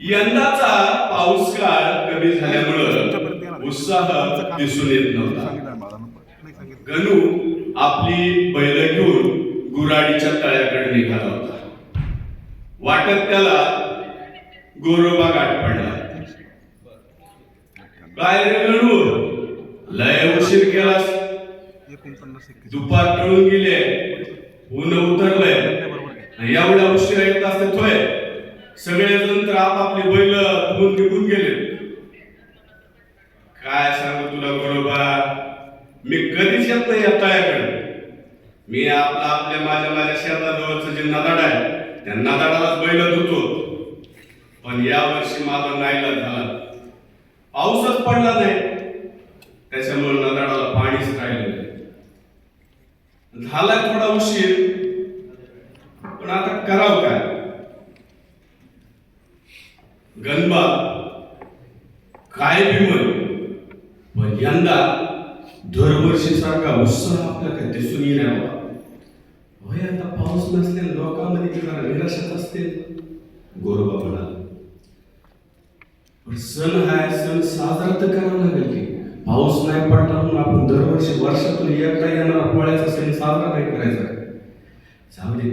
यंदाचा पाऊस काळ कमी झाल्यामुळं उत्साह दिसून येत नव्हता. गणू आपली बैल घेऊन गुराडीच्या तळ्याकडे निघाला होता. वाटत त्याला गोरोबा गाठ पडला. काय रे गणू? लय उशीर केलास. दुपार टळून गेले. ऊन उतरलंय. एवढ्या उशिरा येत असते थोय सगळेजण तर आपापली बैल धुवून निघून गेले. काय सांगू तुला बरोबर? मी कधीच येत नाही या तळ्याकडे. मी आपला आपल्या माझ्या माझ्या शेताजवळचं जे नदाड आहे त्या नदाडालाच बैल धुतो. पण या वर्षी माझा नाईला झाला. पाऊसच पडला नाही. त्याच्यामुळे नदाडाला पाणीच राहिलं नाही. झाला थोडा उशीर पण आता करावं काय? गणबा काय विमल पण यंदा दरवर्षी सारखा उत्साह आपल्याला काय दिसून येणार होय आता पाऊस नसल्याने लोकांमध्ये ती जरा निराशाच असते. गोरोबा म्हणाला पण सण हाय सण साजरा तर करावा लागेल की. पाऊस नाही पडला म्हणून आपण दरवर्षी वर्षातून एकदा येणारा पोळ्याचा सण साजरा नाही करायचा. जाऊ दे.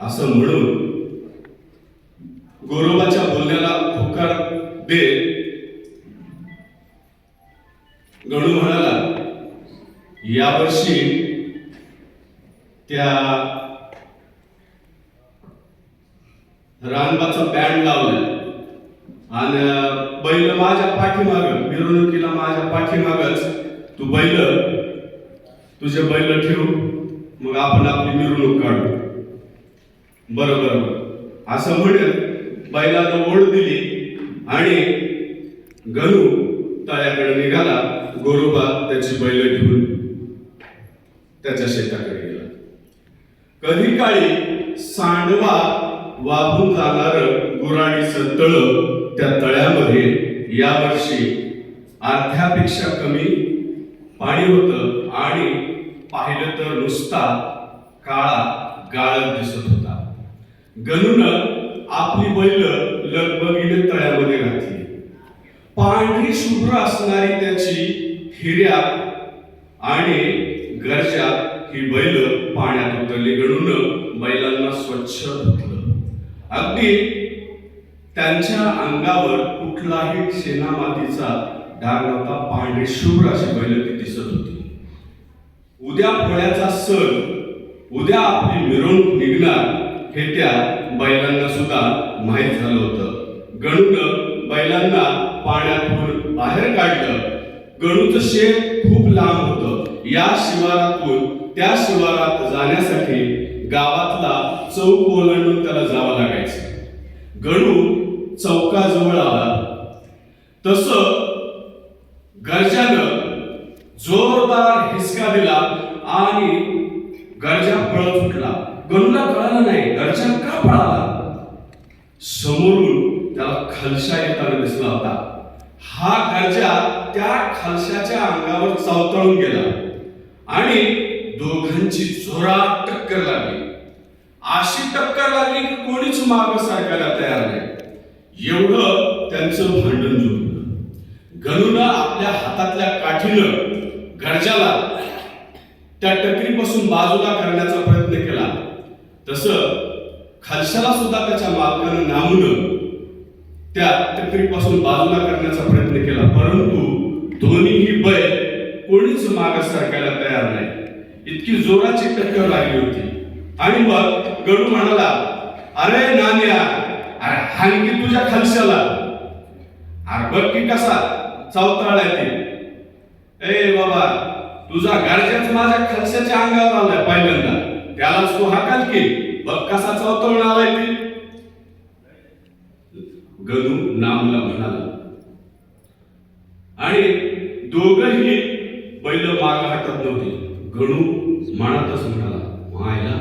असं म्हणून गोरोबाच्या बोलण्याला होकार दे. गणू म्हणाला यावर्षी त्या रानबाचा बँड लावलाय. आणि बैल माझ्या पाठीमाग मिरवणुकीला माझ्या पाठीमागच. तू बैल तुझे बैल ठेवू मग आपण आपली मिरवणूक काढू. बरोबर असं म्हणत बैलानं ओढ दिली आणि गणू तळ्याकडे निघाला. गोरोबा त्याची बैल घेऊन त्याच्या शेताकडे गेला. कधी काळी सांडवा वाहून जाणार गुराणीचं तळ त्या तळ्यामध्ये यावर्षी अर्ध्यापेक्षा कमी पाणी होतं आणि पाहिलं तर नुसता काळा गाळत दिसत होता. गणून आपली बैल लगबगीने तळ्यामध्ये घातली पांढरी शुभ्र असणारी त्याची हिऱ्या आणि गरजा ही बैल पाण्यात उतरली. गणून बैलांना स्वच्छ धुतलं. अगदी त्यांच्या अंगावर कुठलाही शेणामातीचा डाग नव्हता. पांढरी शुभ्र अशी बैल ती दिसत होती. उद्या फळ्याचा सण उद्या आपली मिरवणूक निघणार. हे त्या बैलांना सुद्धा माहीत झालं होतं. गणून बैलांना पाण्यातून बाहेर काढलं. गणूचं शेत खूप लांब होतं. या शिवारातून त्या शिवारात जाण्यासाठी गावातला चौक ओलांडून त्याला जावं लागायचं. गणू चौकाजवळ आला. तस गरजानं जोरदार हिसका दिला आणि गरजा पळत फुटला. गणूला कळालं नाही गरजा का पळाला? समोरून त्याला खालशा येताना दिसला होता. हा गरजा त्या खालशाच्या अंगावर चावतळून गेला आणि दोघांची जोरात टक्कर लागली. अशी टक्कर लागली की कोणीच माग सारखायला तयार नाही. एवढं त्यांचं भांडण जुळलं गणून आपल्या हातातल्या काठीनं गरजाला त्या टकरीपासून बाजूला करण्याचा प्रयत्न केला. तसं खालशाला सुद्धा त्याच्या मालकानं नामून त्या टकरीपासून बाजूला करण्याचा प्रयत्न केला. परंतु दोन्हीही बैल कोणीच मागास सरकायला तयार नाही. इतकी जोराची टक्कर लागली होती. आणि मग गडू म्हणाला अरे नान्या अरे हानकी तुझ्या खालशाला. अरे बघ की कसा चौताळाय ते. ए बाबा तुझा गारजाच माझ्या खालशाच्या अंगावर आलाय पहिल्यांदा. त्यालाच तू हाकाल की. बघ कसा चौतवून आलाय ते. गणू नामला म्हणाला. आणि दोघही बैल माग हटत नव्हते. गणू मनातच म्हणाला मायला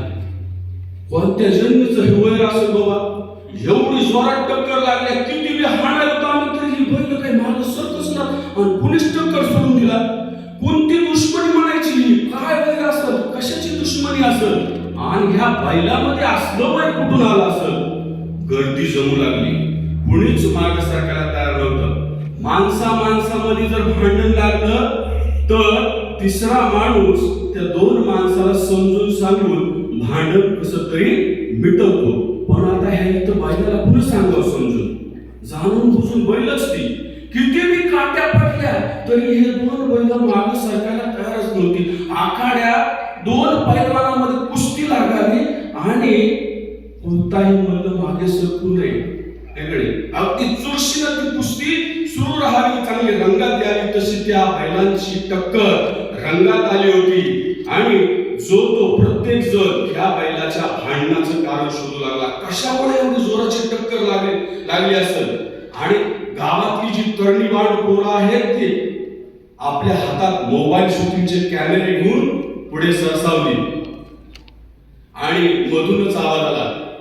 कोणत्या जन्मच हे वैर असेल बाबा? एवढी जोरात टक्कर लागल्या किती बी हाणायला होता तरी ही बैल काही माग सरकच ना. आणि कुणीच ह्या बैलामध्ये असलं बाय कुठून आलं असं गर्दी जमू लागली. कुणीच मार्ग सरकायला तयार नव्हतं. माणसा माणसामध्ये जर भांडण लागलं तर तिसरा माणूस त्या दोन माणसाला समजून सांगून भांडण कसं तरी मिटवतो. पण आता ह्या इथं बैलाला पुन्हा सांगावं समजून. जाणून बुजून बैल असते किती मी काट्या पडल्या तरी हे दोन बैल मार्ग सरकायला तयारच नव्हती. आखाड्या दोन पैलवानामध्ये कुस्ती लागावी आणि कोणताही मल्ल मागे सरकू नये वेगळे. अगदी चुरशीनं ती कुस्ती सुरू राहावी चांगली रंगात द्यावी तशी त्या बैलांची टक्कर रंगात आली होती. आणि जो तो प्रत्येक जण या बैलाच्या भांडणाचं कारण शोधू लागला. कशामुळे एवढी जोराची टक्कर लागली लागली असेल? आणि गावातली जी तरणी वाढ पोरं आहेत ते आपल्या हातात मोबाईल शूटिंगचे कॅमेरे घेऊन पुढे सरसावली आणि मधूनच आवाज आला.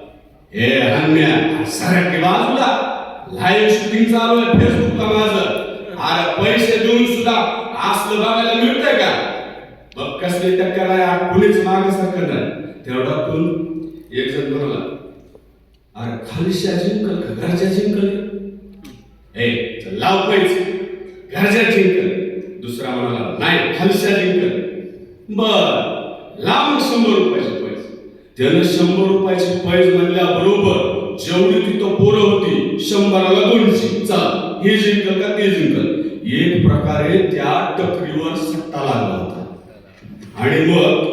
ए हन्या सारखे बाजूला. लाईव्ह शूटिंग चालू आहे फेसबुकला माझं. अरे पैसे देऊन सुद्धा असलं बघायला मिळतंय का? मग कसले टक्कर आहे कुणीच मागे सरकत नाही. तेवढा पण एक जण म्हणाला. अरे खालशा जिंकल का? घरच्या जिंकल ए लाव पैसे. घरच्या जिंकल. दुसरा म्हणाला. नाही खालशा जिंकल. बर. लांब शंभर रुपयाचे पैसे. त्यानं शंभर रुपयाची पैज म्हणल्या बरोबर जेवढी तिथं पोरं होती शंभराला दोनशे. चल हे जिंकल का ते जिंकल. एक प्रकारे त्या टकरीवर सट्टा लागला होता. आणि मग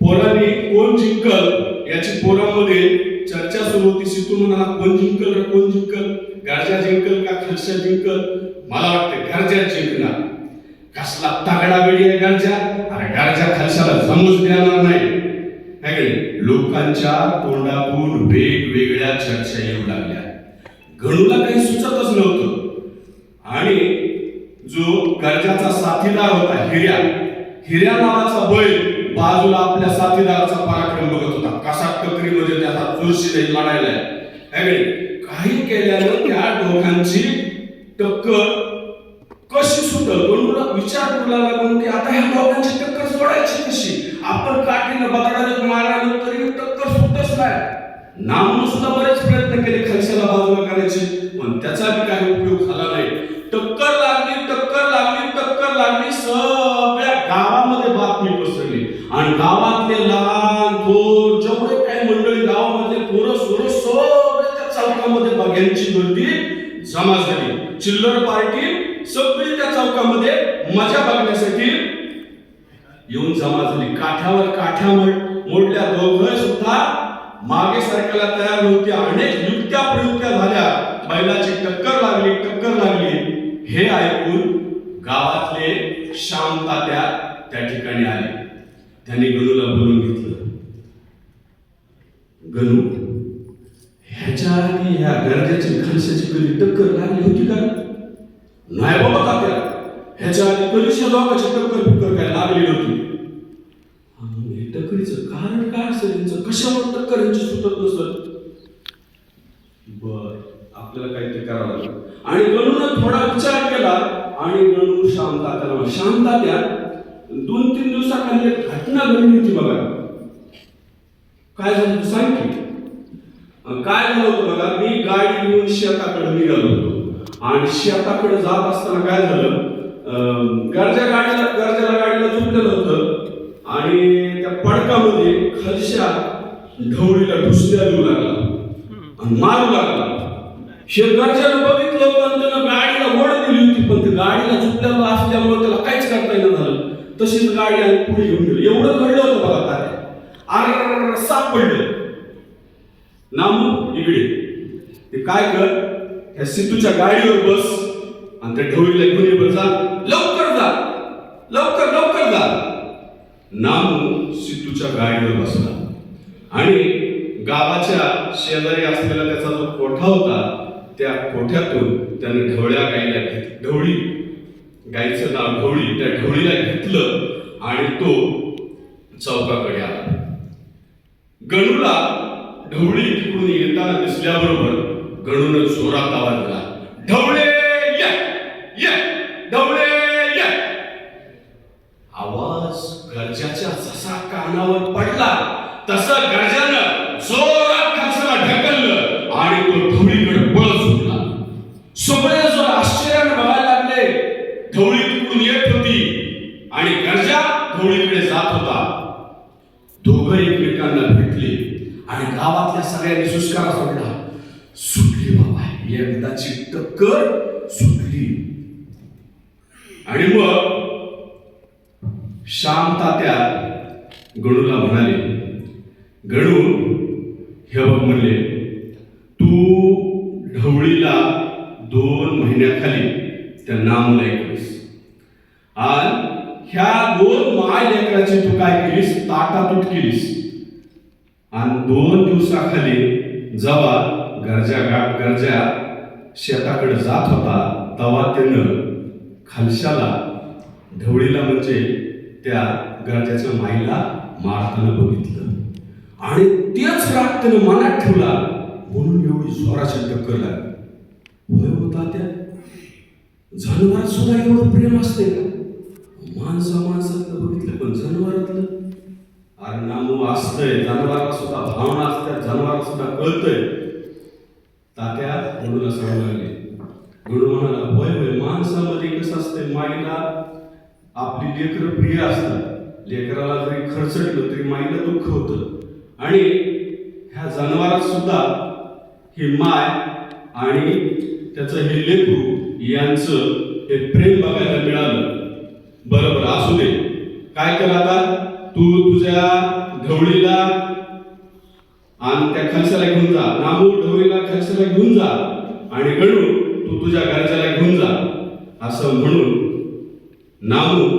पोरांनी कोण जिंकल? याची पोरामध्ये चर्चा सुरू होती. सितू म्हणाला कोण जिंकल कोण जिंकल? गारजा जिंकल का खर्चा जिंकल? मला वाटतं गारजा जिंकणार. कसला तगडा वेळी आहे गारजा अरे गारजा खर्चाला जमूच देणार नाही. नाही? लोकांच्या तोंडातून वेगवेगळ्या चर्चा येऊ लागल्या. गणूला काही सुचतच नव्हतं. आणि जो गरजाचा साथीदार होता हिर्या हिर्या नावाचा बैल बाजूला आपल्या साथीदाराचा पराक्रम बघत होता. कसा टकरीमध्ये त्याचा चुरशी लढायला आहे. काही केल्यानं त्या दोघांची टक्कर विचार लागून की आता ह्या दोघांची टक्कर सोडायची कशी? आपण काठीनं बटाट्यात मारायला तरी टक्कर सुटतच नाही. नामून सुद्धा बरेच प्रयत्न केले खलशाला बाजूला करायचे. येऊन काठावर काठा काठ्यावर काठ्या मोडल्या दोघं सुद्धा मागे सरकायला तयार नव्हते. अनेक युक्त्या प्रयुक्त्या झाल्या. बैलाची टक्कर लागली टक्कर लागली. हे ऐकून गावातले शांतात्या तात्या त्या ठिकाणी आले. त्यांनी गणूला बोलून घेतलं. गणू ह्याच्या आधी ह्या गरजेची खलशाची कधी टक्कर लागली होती का? नाही बाबा तात्या. ह्याच्या आधी कधी दोघांची टक्कर फिक्कर काय लागली होती टकरीचं कारण काय असेल यांचं? कशावर टक्कर यांची सुटत नसत बर आपल्याला काहीतरी करावं लागेल. आणि गणून थोडा विचार केला आणि गणू शांता त्याला शांता द्या दोन तीन दिवसाखाली एक घटना घडली होती बघा. काय झालं सांग की? काय झालं होतं बघा मी गाडी घेऊन शेताकडे निघालो होतो. आणि शेताकडे जात असताना काय झालं? गरजा गाडीला गरजाला गाडीला झुकलेलं होतं. आणि त्या पडकामध्ये खलशा ढवळीला घुसल्या देऊ लागला. आणि मारू लागला. हे बघितलं होतं त्यानं गाडीला ओढ दिली होती पण ते गाडीला झुकलेलं असल्यामुळे त्याला काहीच करता येणं झालं तशीच गाडी आणि पुढे घेऊन गेली. एवढं घडलं होतं बघा तात्या. अरे सापडलं नामू इकडे. ते काय कर? त्या सिद्धूच्या गाडीवर बस आणि त्या ढवळीला घेऊन ये जा. लवकर जा. लवकर लवकर जा. नामू सिद्धूच्या गाडीवर बसला. आणि गावाच्या शेजारी असलेला त्याचा जो कोठा होता त्या कोठ्यातून त्याने ढवळ्या गायीला घेत ढवळी गायीचं नाव ढवळी त्या ढवळीला घेतलं आणि तो चौकाकडे आला. गणूला ढवळी तिकडून येताना दिसल्याबरोबर गणून जोरात आवाज दिला ढवळे या या ढवळे या आवाज गरजाच्या जसा कानावर पडला तसं गरजानं जोरात खासाला ढकललं आणि तो ढवळीकडे पळत सुटला सगळे जर आश्चर्याने बघायला लागले ढवळी दोघं एकमेकांना भेटले आणि गावातल्या सगळ्यांनी सुस्कारा सोडला. सुटली बाबा एकदाची टक्कर सुटली. आणि मग श्याम तात्या गणूला म्हणाले गणू हे बघ म्हणले तू ढवळीला दोन महिन्याखाली त्या नामला ऐकलीस. आज ह्या दोन माय लेकराची तू काय केलीस? ताटातूट केलीस. आणि दोन दिवसाखाली जेव्हा गरजा गाठ गरजा शेताकडे जात होता तेव्हा त्यानं खालशाला ढवळीला म्हणजे त्या गरजाच्या माईला मारताना बघितलं. आणि तेच राग त्यानं मनात ठेवला. म्हणून एवढी जोराची टक्कर लागली. होय होता त्या. जनावरात सुद्धा एवढं प्रेम असते का? माणसा माणसातलं बघितलं पण जनावरातलं? अरे नामू असतंय जनावरात सुद्धा भावना असतात जनावरात सुद्धा कळतंय. तात्या गणूला सांगू लागले. म्हणून म्हणाला होय होय माणसामध्ये कसं असतंय माईला? आपली लेकर प्रिय असतात. लेकराला जरी खर्चटलं तरी माईला दुःख होतं. आणि ह्या जनावरात सुद्धा ही माय आणि त्याचं हे लेकरू यांचं हे प्रेम बघायला मिळालं. बरोबर असू दे. काय कर आता? तू तुझ्या ढवळीला आणि त्या खलशाला घेऊन जा. नामू ढवळीला खलशाला घेऊन जा. आणि गणू तू तुझ्या घरच्याला घेऊन जा. असं म्हणून नामू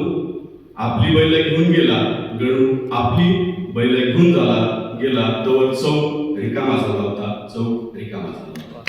आपली बैल घेऊन गेला. गणू आपली बैल घेऊन झाला. गेला. तवर चौक रिकामा झाला होता. चौक रिकामा झाला होता.